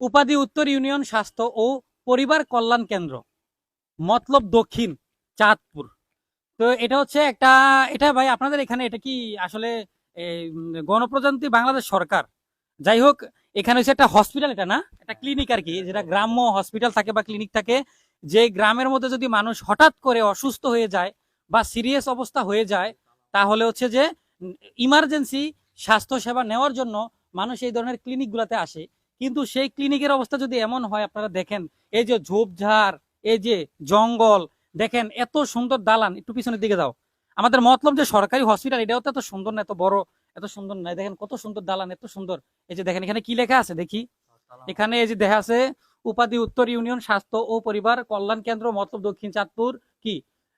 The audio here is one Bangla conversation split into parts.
উপাধি উত্তর ইউনিয়ন স্বাস্থ্য ও পরিবার কল্যাণ কেন্দ্র। মতলব দক্ষিণ, চাঁদপুর। তো এটা হচ্ছে একটা, এটা ভাই আপনাদের এখানে এটা কি আসলে গণপ্রজাতন্ত্রী বাংলাদেশ সরকার? যাই হোক, এখানে হচ্ছে একটা হসপিটাল এটা না? একটা ক্লিনিক আর কি, যেটা গ্রাম্য হসপিটাল থাকে বা ক্লিনিক থাকে, যে গ্রামের মধ্যে যদি মানুষ হঠাৎ করে অসুস্থ হয়ে যায় বা সিরিয়াস অবস্থা হয়ে যায়, তাহলে হচ্ছে যে ইমার্জেন্সি স্বাস্থ্য সেবা নেওয়ার জন্য মানুষ এই ধরনের ক্লিনিকগুলোতে আসে। কিন্তু সেই ক্লিনিকের অবস্থা যদি এমন হয় আপনারা দেখেন এই যে ঝোপঝাড় এই যে জঙ্গল দেখেন এত সুন্দর দালান একটু পিছনের দিকে যাও। আমাদের মতলব যে সরকারি হসপিটাল এটাও তো এত সুন্দর না এত বড় এত সুন্দর নয় দেখেন কত সুন্দর দালান এত সুন্দর। এই যে দেখেন এখানে কি লেখা আছে দেখি? এখানে এই যে দেখা আছে উপাধি উত্তর ইউনিয়ন স্বাস্থ্য ও পরিবার কল্যাণ কেন্দ্র মতলব দক্ষিণ চাঁদপুর কি?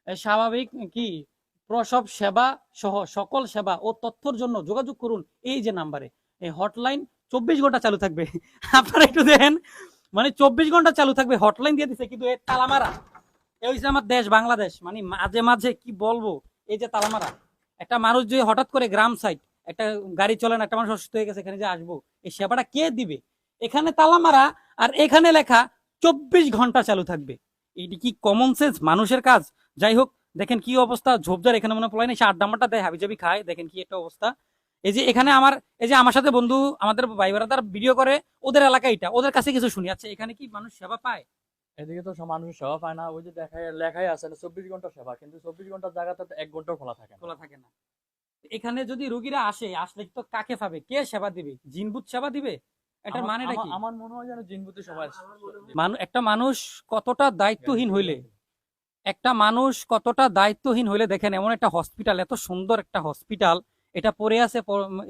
স্বাভাবিক কি? প্রসব সেবা সহ সকল সেবা ও তথ্যর জন্য যোগাযোগ করুন এই যে নাম্বারে। এই হটলাইন চব্বিশ ঘণ্টা চালু থাকবে। আপনারা একটু দেখেন মানে চব্বিশ ঘণ্টা চালু থাকবে হটলাইন দিয়ে দিছে, কিন্তু এই তালামারা, এই হচ্ছে আমার দেশ, বাংলাদেশ মানে মাঝে মাঝে কি বলব, এই যে তালামারা, একটা মানুষ যদি হঠাৎ করে গ্রাম সাইড একটা গাড়ি চলে না, একটা মানুষ অসুস্থ হয়ে গেছে, এখানে যে আসব, এই সেবাটা কে দিবে? এখানে তালামারা, আর এখানে লেখা চব্বিশ ঘণ্টা চালু থাকবে। এটি কি কমন সেন্স মানুষের কাজ? যাই হোক, দেখেন কি অবস্থা, ঝোপঝাড় এখানে মনে পড়ে না সে আড্ডা মাড্ডা দেয়, হাবিজাবি খায়, দেখেন কি একটা অবস্থা। এই যে এখানে আমার এই যে আমার সাথে বন্ধু আমাদের ভাই তার ভিডিও করে ওদের এলাকা এটা ওদের কাছে কিছু শুনি। আচ্ছা এখানে কি মানুষ সেবা পায়? এদিকে তো সব মানুষ সেবা পায় না ওই যে দেখায় লেখাই আছে চব্বিশ ঘণ্টা সেবা কিন্তু চব্বিশ ঘণ্টার জায়গাতে এক ঘন্টাও খোলা থাকে খোলা থাকে না। এখানে যদি রুগীরা আসে আসলে তো কাকে পাবে? কে সেবা দিবে? জিনবুত সেবা দিবে? এটার মানেটা কি? আমার- মনে হয় যেন জিনবুতি সবাই মানু- একটা মানুষ কতটা দায়িত্বহীন হইলে একটা মানুষ কতটা দায়িত্বহীন হইলে দেখেন এমন একটা হসপিটাল এত সুন্দর একটা হসপিটাল এটা পড়ে আছে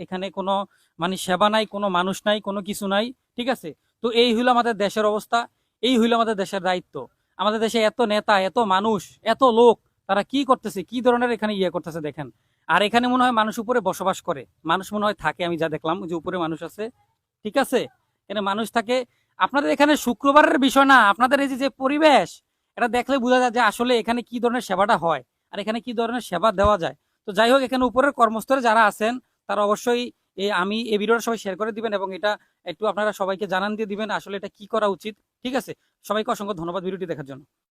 এখানে কোনো মানে সেবা নাই, কোনো মানুষ নাই, কোনো কিছু নাই, ঠিক আছে? তো এই হইল আমাদের দেশের অবস্থা, এই হইল আমাদের দেশের দায়িত্ব। আমাদের দেশে এত নেতা, এত মানুষ, এত লোক, তারা কি করতেছে, কি ধরনের এখানে ইয়ে করতেছে দেখেন? আর এখানে মনে হয় মানুষ উপরে বসবাস করে। মানুষ মনে হয় থাকে, আমি যা দেখলাম যে উপরে মানুষ আছে, ঠিক আছে? এখানে মানুষ থাকে। আপনাদের এখানে শুক্রবারের বিষয় না, আপনাদের এই যে যে পরিবেশ, এটা দেখলে বোঝা যায় যে আসলে এখানে কি ধরনের সেবাটা হয়, আর এখানে কি ধরনের সেবা দেওয়া যায়। তো যাই হোক, এখানে উপরের কর্মস্থলে যারা আছেন, তারা অবশ্যই এই আমি এই ভিডিওটা সবাই শেয়ার করে দিবেন এবং এটা একটু আপনারা সবাইকে জানান দিয়ে দিবেন আসলে এটা কি করা উচিত, ঠিক আছে? সবাইকে অসংখ্য ধন্যবাদ ভিডিওটি দেখার জন্য।